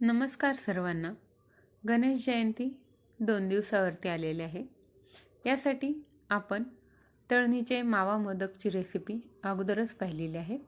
नमस्कार सर्वांना. गणेश जयंती दोन दिवसावरती आलेली आहे. यासाठी आपण तळणीचे मावा मोदकची रेसिपी अगोदरच पाहिलेली आहे.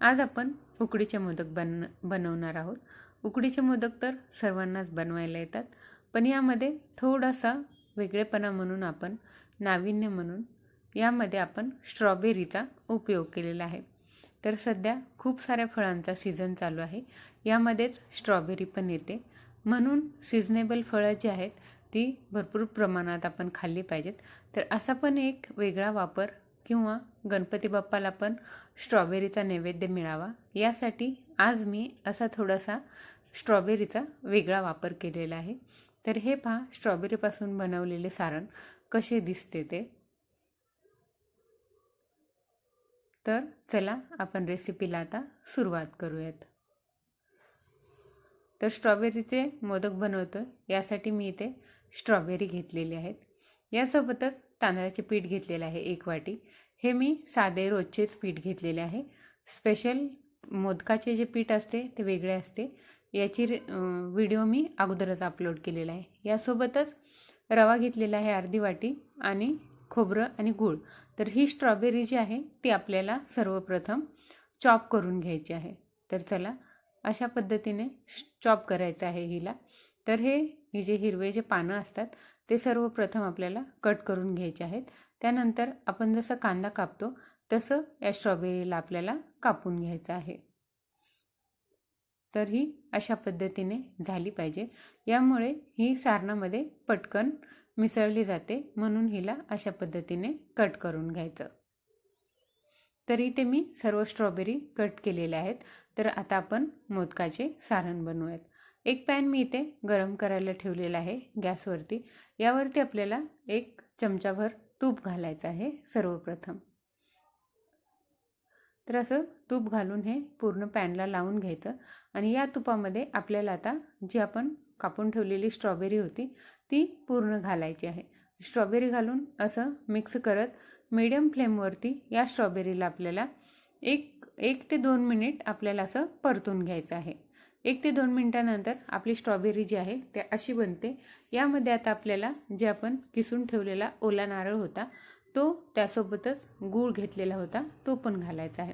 आज आपण उकडीचे मोदक बन बनवणार आहोत. उकडीचे मोदक तर सर्वांनाच बनवायला येतात पण यामध्ये थोडासा वेगळेपणा म्हणून आपण नाविन्य म्हणून यामध्ये आपण स्ट्रॉबेरीचा उपयोग केलेला आहे. तर सध्या खूप साऱ्या फळांचा सीझन चालू आहे. यामध्येच स्ट्रॉबेरी पण येते. म्हणून सिजनेबल फळं जी आहेत ती भरपूर प्रमाणात आपण खाल्ली पाहिजेत. तर असा पण एक वेगळा वापर किंवा गणपती बाप्पाला पण स्ट्रॉबेरीचा नैवेद्य मिळावा यासाठी आज मी असा थोडासा स्ट्रॉबेरीचा वेगळा वापर केलेला आहे. तर हे पहा स्ट्रॉबेरीपासून बनवलेले सारण कसे दिसते ते. तर चला आपण रेसिपीला आता सुरुवात करूयात. तर स्ट्रॉबेरीचे मोदक बनवतो यासाठी मी इथे स्ट्रॉबेरी घेतलेली आहेत. यासोबतच तांदळाचे पीठ घेतलेले आहे एक वाटी. हे मी साधे रोजचेच पीठ घेतलेले आहे. स्पेशल मोदकाचे जे पीठ असते ते वेगळे असते. याची व्हिडिओ मी अगोदरच अपलोड केलेला आहे. यासोबतच रवा घेतलेला आहे अर्धी वाटी आणि खोबरं आणि गूळ. तर ही स्ट्रॉबेरी जी आहे ती आपल्याला सर्वप्रथम चॉप करून घ्यायची आहे. तर चला अशा पद्धतीने चॉप करायचं आहे हिला. तर हे ही जे हिरवे जे पानं असतात ते सर्वप्रथम आपल्याला कट करून घ्यायचे आहेत. त्यानंतर आपण जसं कांदा कापतो तसं या स्ट्रॉबेरीला आपल्याला कापून घ्यायचं आहे. तर ही अशा पद्धतीने झाली पाहिजे. यामुळे ही सारणामध्ये पटकन मिसळली जाते म्हणून हिला अशा पद्धतीने कट करून घ्यायचं. तर इथे मी सर्व स्ट्रॉबेरी कट केलेल्या आहेत. तर आता आपण मोदकाचे सारण बनवूयात. एक पॅन मी इथे गरम करायला ठेवलेला आहे गॅसवरती. यावरती आपल्याला एक चमचाभर तूप घालायचं आहे सर्वप्रथम. तर असं तूप घालून हे पूर्ण पॅनला लावून घ्यायचं. आणि या तुपामध्ये आपल्याला आता जी आपण कापून ठेवलेली स्ट्रॉबेरी होती ती पूर्ण घालायची आहे. स्ट्रॉबेरी घालून असं मिक्स करत मीडियम फ्लेमवरती या स्ट्रॉबेरीला आपल्याला एक एक ते दोन मिनिट आपल्याला असं परतून घ्यायचं आहे. एक ते दोन मिनटानंतर आपली स्ट्रॉबेरी जी आहे ते अशी बनते. यामध्ये आता आपल्याला जे आपण किसून ठेवलेला ओला नारळ होता तो त्यासोबतच गूळ घेतलेला होता तो पण घालायचा आहे.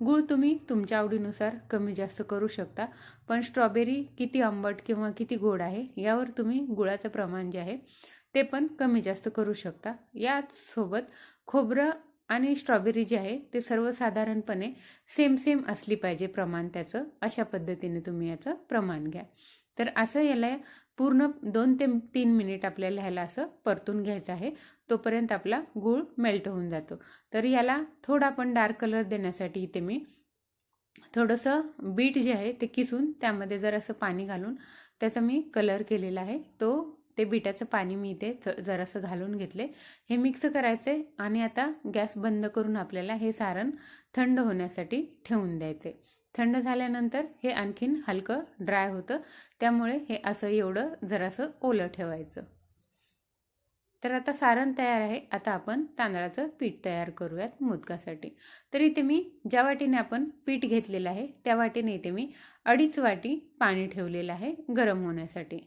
गूळ तुम्ही तुमच्या आवडीनुसार कमी जास्त करू शकता. पण स्ट्रॉबेरी किती आंबट किंवा किती गोड आहे यावर तुम्ही गुळाचं प्रमाण जे आहे ते पण कमी जास्त करू शकता. याचसोबत खोबरं आणि स्ट्रॉबेरी जे आहे ते सर्वसाधारणपणे सेम सेम असली पाहिजे प्रमाण त्याचं. अशा पद्धतीने तुम्ही याचं प्रमाण घ्या. तर असं याला पूर्ण दोन ते तीन मिनिट आपल्याला ह्याला असं परतून घ्यायचं आहे. तोपर्यंत आपला गूळ मेल्ट होऊन जातो. तर याला थोडा पण डार्क कलर देण्यासाठी इथे मी थोडंसं बीट जे आहे ते किसून त्यामध्ये जर असं पाणी घालून त्याचा मी कलर केलेला आहे. तो ते बिटाचं पाणी मी इथे जरासं घालून घेतले. हे मिक्स करायचे आणि आता गॅस बंद करून आपल्याला हे सारण थंड होण्यासाठी ठेवून द्यायचे. थंड झाल्यानंतर हे आणखीन हलकं ड्राय होतं. त्यामुळे हे असं एवढं जरासं ओलं ठेवायचं. तर आता सारण तयार आहे. आता आपण तांदळाचं पीठ तयार करूयात मोदकासाठी. तर इथे मी ज्या वाटीने आपण पीठ घेतलेलं आहे त्या वाटीने इथे मी अडीच वाटी पाणी ठेवलेलं आहे गरम होण्यासाठी.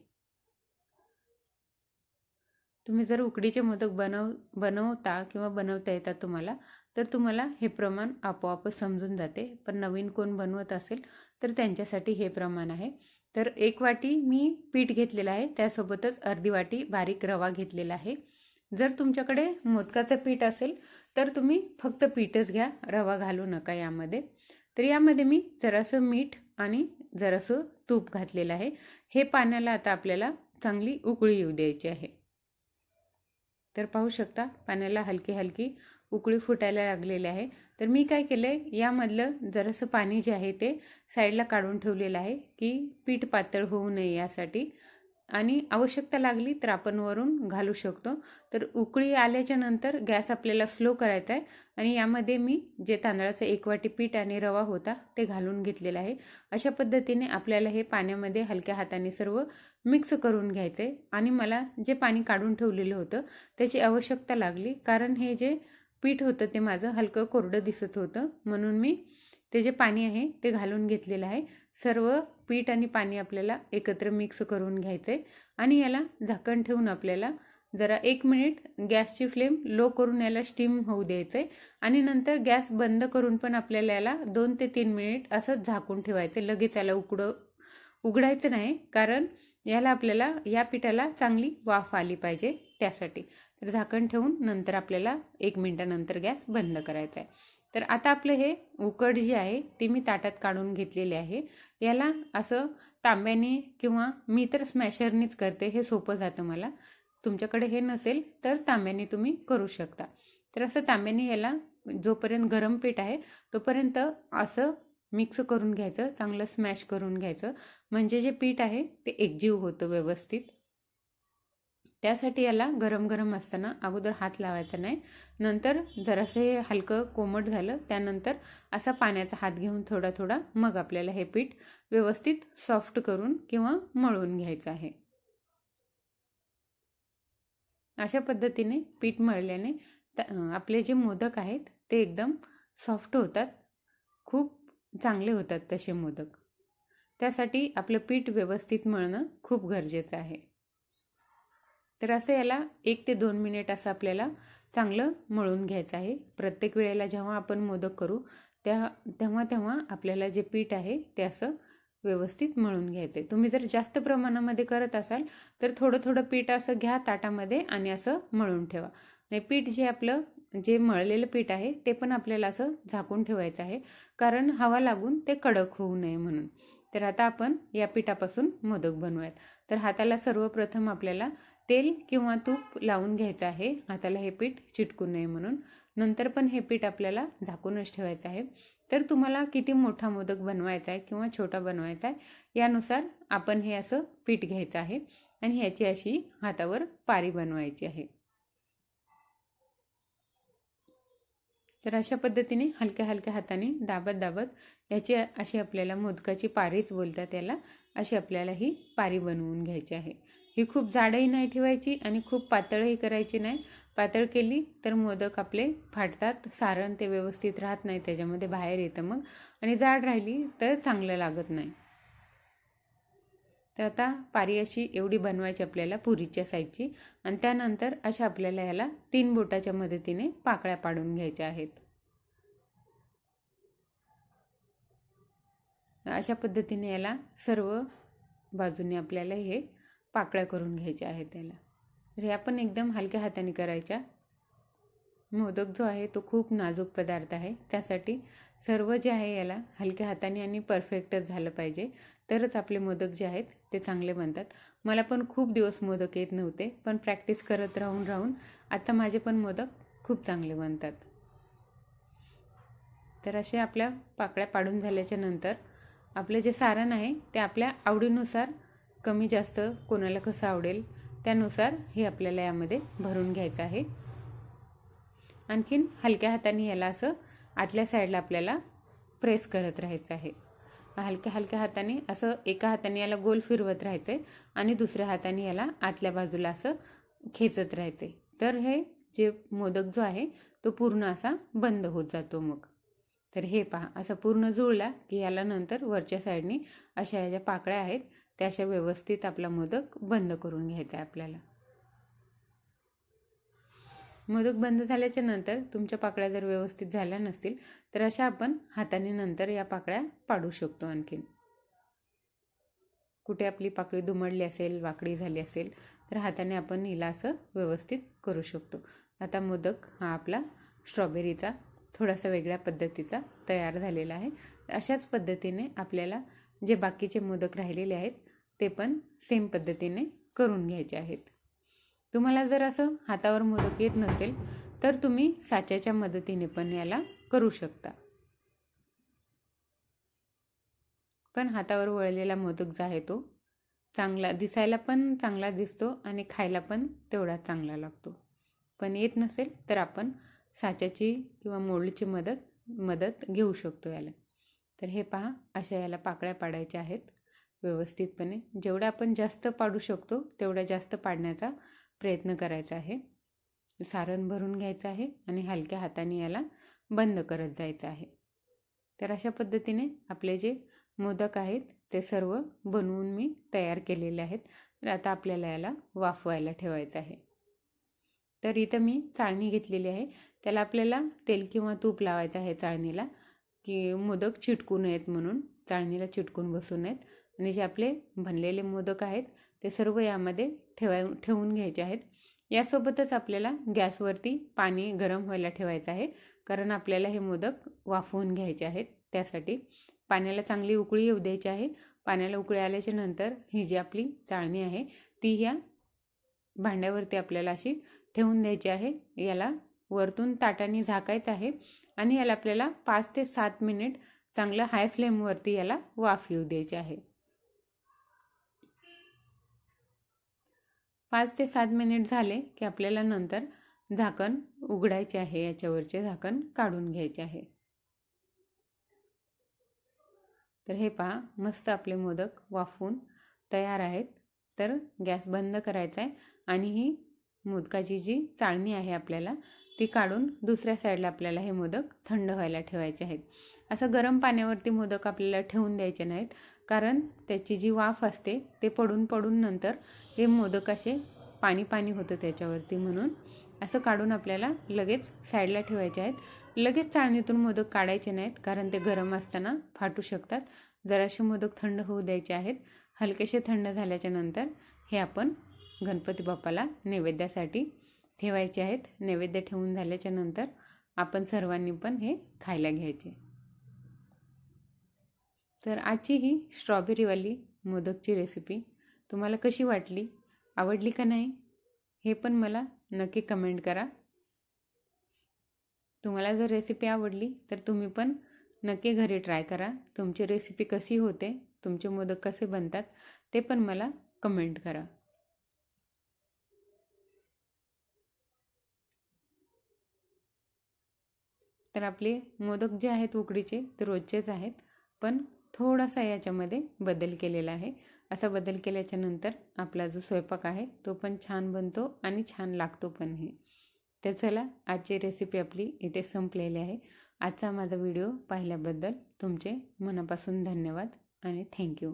तुम्ही जर उकडीचे मोदक बनव बनवता किंवा बनवता येतात तुम्हाला तर तुम्हाला हे प्रमाण आपोआपच समजून जाते. पण नवीन कोण बनवत असेल तर त्यांच्यासाठी हे प्रमाण आहे. तर एक वाटी मी पीठ घेतलेलं आहे. त्यासोबतच अर्धी वाटी बारीक रवा घेतलेला आहे. जर तुमच्याकडे मोदकाचं पीठ असेल तर तुम्ही फक्त पीठच घ्या. रवा घालू नका यामध्ये. तर यामध्ये मी जरासं मीठ आणि जरासं तूप घातलेलं आहे. हे पाण्याला आता आपल्याला चांगली उकळी येऊ द्यायची आहे. तर पाहू शकता पाण्याला हलकी हलकी उकळी फुटायला लागलेली आहे. तर मी काय केलं आहे यामधलं जरासं पाणी जे आहे ते साईडला काढून ठेवलेलं आहे की पीठ पातळ होऊ नये यासाठी. आणि आवश्यकता लागली तर आपण वरून घालू शकतो. तर उकळी आल्याच्यानंतर गॅस आपल्याला स्लो करायचा आहे. आणि यामध्ये मी जे तांदळाचं एक वाटी पीठ आणि रवा होता ते घालून घेतलेलं आहे. अशा पद्धतीने आपल्याला हे पाण्यामध्ये हलक्या हाताने सर्व मिक्स करून घ्यायचं आहे आणि मला जे पाणी काढून ठेवलेलं होतं त्याची आवश्यकता लागली. कारण हे जे पीठ होतं ते माझं हलकं कोरडं दिसत होतं. म्हणून मी ते जे पाणी आहे ते घालून घेतलेलं आहे. सर्व पीठ आणि पाणी आपल्याला एकत्र मिक्स करून घ्यायचं आहे आणि याला झाकण ठेवून आपल्याला जरा एक मिनिट गॅसची फ्लेम लो करून याला स्टीम होऊ द्यायचं आहे आणि नंतर गॅस बंद करून पण आपल्याला याला दोन ते तीन मिनिट असंच झाकून ठेवायचं लगेच याला उकडं उघडायचं नाही. कारण याला आपल्याला या पिठाला चांगली वाफ आली पाहिजे त्यासाठी. तर झाकण ठेवून नंतर आपल्याला एक मिनटानंतर गॅस बंद करायचा आहे. तर आता आपलं हे उकड जी आहे ती मी ताटात काढून घेतलेली आहे. याला असं तांब्याने किंवा मी तर स्मॅशरनेच करते हे सोपं जातं मला. तुमच्याकडे हे नसेल तर तांब्याने तुम्ही करू शकता. तर असं तांब्याने याला जोपर्यंत गरम पीठ आहे तोपर्यंत असं मिक्स करून घ्यायचं चांगलं स्मॅश करून घ्यायचं. म्हणजे जे पीठ आहे ते एकजीव होतं व्यवस्थित. त्यासाठी याला गरम गरम असताना अगोदर हात लावायचा नाही. नंतर जरासं हे हलकं कोमट झालं त्यानंतर असा पाण्याचा हात घेऊन थोडा थोडा मग आपल्याला हे पीठ व्यवस्थित सॉफ्ट करून किंवा मळून घ्यायचं आहे. अशा पद्धतीने पीठ मळल्याने आपले जे मोदक आहेत ते एकदम सॉफ्ट होतात. खूप चांगले होतात तसे मोदक. त्यासाठी आपलं पीठ व्यवस्थित मळणं खूप गरजेचं आहे. तर असं याला एक ते दोन मिनिट असं आपल्याला चांगलं मळून घ्यायचं आहे. प्रत्येक वेळेला जेव्हा आपण मोदक करू त्या तेव्हा तेव्हा आपल्याला जे पीठ आहे ते असं व्यवस्थित मळून घ्यायचं आहे तुम्ही जर जास्त प्रमाणामध्ये करत असाल तर थोडं थोडं पीठ असं घ्या ताटामध्ये आणि असं मळून ठेवा. नाही पीठ जे आपलं जे मळलेलं पीठ आहे ते पण आपल्याला असं झाकून ठेवायचं आहे. कारण हवा लागून ते कडक होऊ नये म्हणून. तर आता आपण या पिठापासून मोदक बनवूयात. तर हाताला सर्वप्रथम आपल्याला तेल किंवा तूप लावून घ्यायचं आहे. हाताला हे पीठ चिटकू नये म्हणून. नंतर पण हे पीठ आपल्याला झाकूनच ठेवायचं आहे. तर तुम्हाला किती मोठा मोदक बनवायचा आहे किंवा छोटा बनवायचा आहे यानुसार आपण हे असं पीठ घ्यायचं आहे. आणि ह्याची अशी हातावर पारी बनवायची आहे. तर अशा पद्धतीने हलक्या हलक्या हाताने दाबत दाबत याची अशी आपल्याला मोदकाची पारीच बोलतात याला अशी आपल्याला ही पारी बनवून घ्यायची आहे. ही खूप जाडही नाही ठेवायची आणि खूप पातळही करायची नाही. पातळ केली तर मोदक आपले फाटतात सारण ते व्यवस्थित राहत नाही त्याच्यामध्ये बाहेर येतं मग. आणि जाड राहिली तर चांगलं लागत नाही. तर आता पारी अशी एवढी बनवायची आपल्याला पुरीच्या साईजची. आणि त्यानंतर अशा आपल्याला याला तीन बोटाच्या मदतीने पाकळ्या पाडून घ्यायच्या आहेत. अशा पद्धतीने याला सर्व बाजूने आपल्याला हे पाकळ्या करून घ्यायच्या आहेत त्याला. तर ह्या पण एकदम हलक्या हाताने करायच्या. मोदक जो आहे तो खूप नाजूक पदार्थ आहे. त्यासाठी सर्व जे आहे याला हलक्या हाताने आणि परफेक्टच झालं पाहिजे. तरच आपले मोदक जे आहेत ते चांगले बनतात. मला पण खूप दिवस मोदक येत नव्हते पण प्रॅक्टिस करत राहून राहून आता माझे पण मोदक खूप चांगले बनतात. तर असे आपल्या पाकळ्या पाडून झाल्याच्यानंतर आपलं जे सारण आहे ते आपल्या आवडीनुसार कमी जास्त कोणाला कसं आवडेल त्यानुसार हे आपल्याला यामध्ये भरून घ्यायचं आहे. आणखीन हलक्या हाताने याला असं आतल्या साईडला आपल्याला प्रेस करत राहायचं आहे. हलक्या हलक्या हाताने असं एका हाताने याला गोल फिरवत राहायचं आहे आणि दुसऱ्या हाताने याला आतल्या बाजूला असं खेचत राहायचं. आहे तर हे जे मोदक जो आहे तो पूर्ण असा बंद होत जातो मग. तर हे पहा असं पूर्ण जुळला की याला नंतर वरच्या साईडने अशा ह्या ज्या पाकळ्या आहेत त्या अशा व्यवस्थित आपला मोदक बंद करून घ्यायचा आहे आपल्याला. मोदक बंद झाल्याच्यानंतर तुमच्या पाकळ्या जर व्यवस्थित झाल्या नसतील तर अशा आपण हाताने नंतर या पाकळ्या पाडू शकतो आणखीन. कुठे आपली पाकळी दुमडली असेल वाकडी झाली असेल तर हाताने आपण हिला असं व्यवस्थित करू शकतो. आता मोदक हा आपला स्ट्रॉबेरीचा थोडासा वेगळ्या पद्धतीचा तयार झालेला आहे. अशाच पद्धतीने आपल्याला जे बाकीचे मोदक राहिलेले आहेत ते पण सेम पद्धतीने करून घ्यायचे आहेत. तुम्हाला जर असं हातावर मोदक येत नसेल तर तुम्ही साच्याच्या मदतीने पण याला करू शकता. पण हातावर वळलेला मोदक जो आहे तो चांगला दिसायला पण चांगला दिसतो आणि खायला पण तेवढा चांगला लागतो. पण येत नसेल तर आपण साच्याची किंवा मोडची मदत मदत घेऊ शकतो याला. तर हे पहा अशा याला पाकळ्या पाडायच्या आहेत. व्यवस्थितपणे जेवढ्या आपण जास्त पाडू शकतो तेवढ्या जास्त पाडण्याचा प्रयत्न करायचा आहे. सारण भरून घ्यायचं आहे आणि हलक्या हाताने याला बंद करत जायचं आहे. तर अशा पद्धतीने आपले जे मोदक आहेत ते सर्व बनवून मी तयार केलेले आहेत. तर आता आपल्याला याला वाफवायला ठेवायचं आहे. तर इथं मी चाळणी घेतलेली आहे. त्याला आपल्याला तेल किंवा तूप लावायचं आहे चाळणीला की मोदक चिटकू नयेत म्हणून चाळणीला चिटकून बसू नयेत. आणि जे आपले बनलेले मोदक आहेत ते सर्व यामध्ये ठेवाय ठेवून घ्यायचे आहेत. यासोबतच आपल्याला गॅसवरती पाणी गरम व्हायला ठेवायचं आहे. कारण आपल्याला हे मोदक वाफवून घ्यायचे आहेत. त्यासाठी पाण्याला चांगली उकळी येऊ द्यायची आहे. पाण्याला उकळी आल्याच्यानंतर ही जी आपली चाळणी आहे ती ह्या भांड्यावरती आपल्याला अशी ठेवून द्यायची आहे. याला वरतून ताटाने झाकायचं आहे आणि याला आपल्याला पाच ते सात मिनिट चांगलं हाय फ्लेमवरती याला वाफ येऊ द्यायचे आहे. पाच ते सात मिनिट झाले की आपल्याला नंतर झाकण उघडायचे आहे. याच्यावरचे झाकण काढून घ्यायचे आहे. तर हे पहा मस्त आपले मोदक वाफवून तयार आहेत. तर गॅस बंद करायचा आहे आणि ही मोदकाची जी चाळणी आहे आपल्याला ती काढून दुसऱ्या साईडला आपल्याला हे मोदक थंड व्हायला ठेवायचे आहेत. असं गरम पाण्यावरती मोदक आपल्याला ठेवून द्यायचे नाहीत. कारण त्याची जी वाफ असते ते पडून पडून नंतर हे मोदक असे पाणी पाणी होतं त्याच्यावरती म्हणून. असं काढून आपल्याला लगेच साईडला ठेवायचे आहेत. लगेच चाळणीतून मोदक काढायचे नाहीत कारण ते गरम असताना फाटू शकतात. जराशे मोदक थंड होऊ द्यायचे आहेत. हलकेसे थंड झाल्याच्यानंतर हे आपण गणपती बाप्पाला नैवेद्यासाठी ठेवायचे आहेत. नैवेद्य ठेवून झाल्याच्यानंतर आपण सर्वांनी पण हे खायला घ्यायचे. तर आजची ही स्ट्रॉबेरीवाली मोदकची रेसिपी तुम्हाला कशी वाटली? आवडली का नाही? हे पण मला नक्की कमेंट करा. तुम्हाला जर रेसिपी आवडली तर तुम्ही पण नक्की घरी ट्राय करा. तुमची रेसिपी कशी होते तुमचे मोदक कसे बनतात ते पण मला कमेंट करा. तर आपले मोदक जे आहेत उकडीचे ते रोजचेच आहेत. पण थोडासा याच्यामध्ये बदल केलेला आहे. असा बदल केल्याच्यानंतर आपला जो स्वयंपाक आहे तो पण छान बनतो आणि छान लागतो पण हे तर चला आजची रेसिपी आपली इथे संपलेली आहे. आजचा माझा व्हिडिओ पाहिल्याबद्दल तुमचे मनापासून धन्यवाद आणि थँक्यू